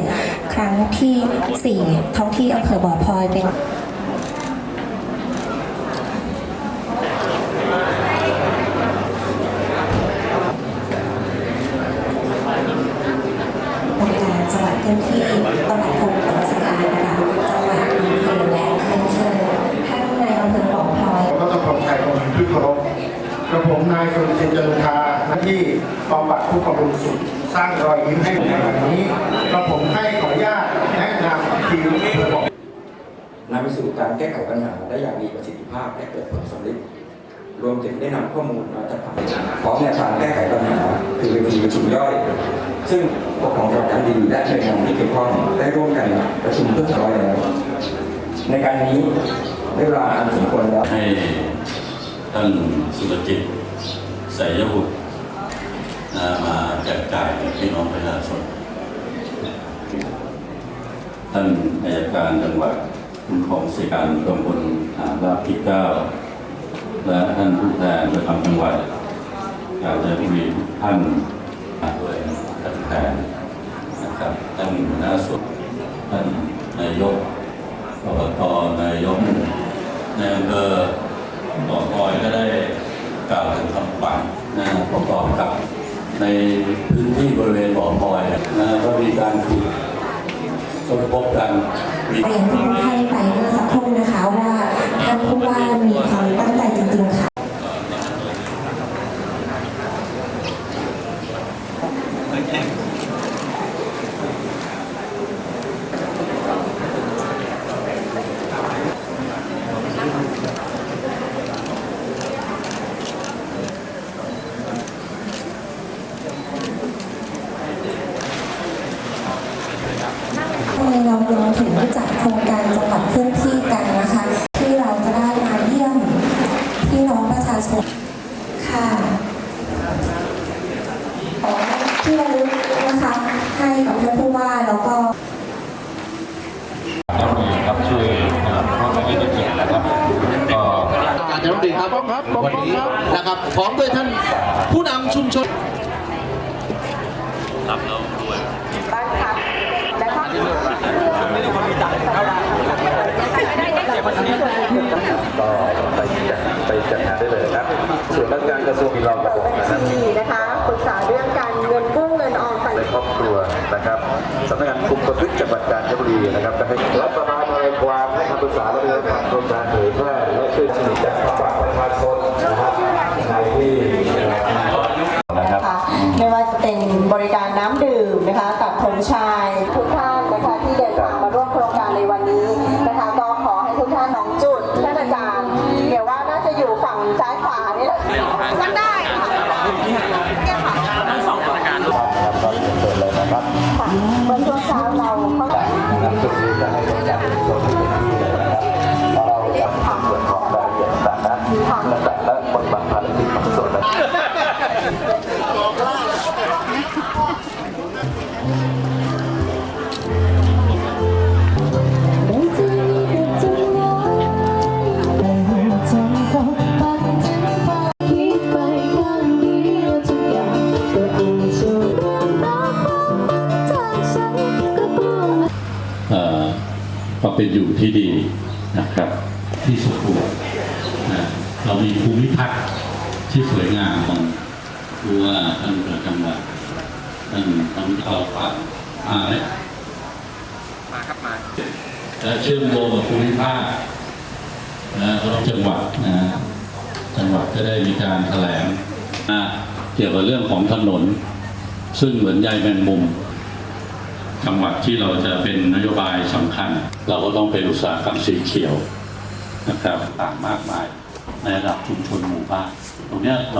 7 ครั้งที่ 4 ท้องที่อำเภอบ่อพลอยเป็น องค์การจังหวัดเคลื่อนที่ตลาดพงศ์ราชการระดับจังหวัดอำเภอและเรียนเชิญท่านนายอำเภอบ่อพลอย ก็ต้องขอบใจของที่เคารพกระผมนายสุรศิลป์ เจริญทาหน้าที่บำบัดผู้บำรุงสุขสร้างรอยยิ้มให้ในวันนี้กระผมให้ขออนุญาตแนะนำทีมเพื่อบอกนำไปสู่การแก้ไขปัญหาได้อย่างมีประสิทธิภาพและเกิดผลสำเร็จรวมถึงได้นำข้อมูลมาจัดทำพร้อมแนวทางแก้ไขปัญหาคือเวทีประชุมย่อย ซึ่งปกครองจังหวัดการดีและหน่วยงานที่เกี่ยวข้องได้ร่วมกันประชุมเพื่อร้อยแล้ว ในการนี้ได้เวลาอันสมควรแล้วให้ท่านสุรจิต ส่ยบุตรมาแจกจ่ายพี่น้องประชาชนท่านอายการจังหวัดคุณของสิการกำพลหาราภที่เก้าและท่านผู้แทนประจำจังหวัดกาญจนบุรีทุกท่านมาด้วยท่านแทนนะครับท่านหัวหน้าส่วนท่านนายกอบตนายกในอำเภอพลอยก็ได้กล่าวถึงคำขวัญนะ ประกอบกับในพื้นที่บริเวณบ่อพลอยนะก็มีการขุดค้นพบกันมีเรียนที่ให้ไปเมื่อสักครู่นะคะว่าท่านผู้ว่ามีความตั้งใจจริงๆค่ะ ใน เรารวมถึงจัดโครงการจังหวัดเคลื่อนที่กันนะคะ ที่เราจะได้มาเยี่ยมพี่น้องประชาชนค่ะขอที่ระลึกนะคะให้กับท่านผู้ว่าแล้วก็ก็มีครับช่วยนะครับเพราะไม่ได้เกี่ยวนะครับก็การจะต้องดีครับวันนี้นะครับพร้อมด้วยท่านผู้นำชุมชนก็ ไปจัดไปจัดงานได้เลยครับ ส่วนราชการกระทรวงเราระบบนะครับที่นะคะปรึกษาเรื่องการเงินกู้เงินออมฝันในครอบครัวนะครับสำนักงานคุมประพฤติจังหวัดกาญจนบุรีนะครับจะให้รัฐบาลอะไรความให้คำปรึกษาและเรื่องการโครงการเผยแพร่ ความเป็นอยู่ที่ดีนะครับ ที่สมบูรณ์นะเรามีภูมิทัศน์ที่สวยงามของผู้ว่าท่านประจังหวัดท่านต้องเราฟังมาไหมมาครับมาและเชื่อมโยงกับภูมิภาคนะก็ต้องจังหวัดนะจังหวัดก็ได้มีการแถลงนะเกี่ยวกับเรื่องของถนน ซึ่งเหมือนใยแมงมุม จังหวัดที่เราจะเป็นนโยบายสำคัญ เราก็ต้องเป็นอุตสาหกรรมสีเขียวนะครับต่างมากมายในระดับชุมชนหมู่บ้านตรงนี้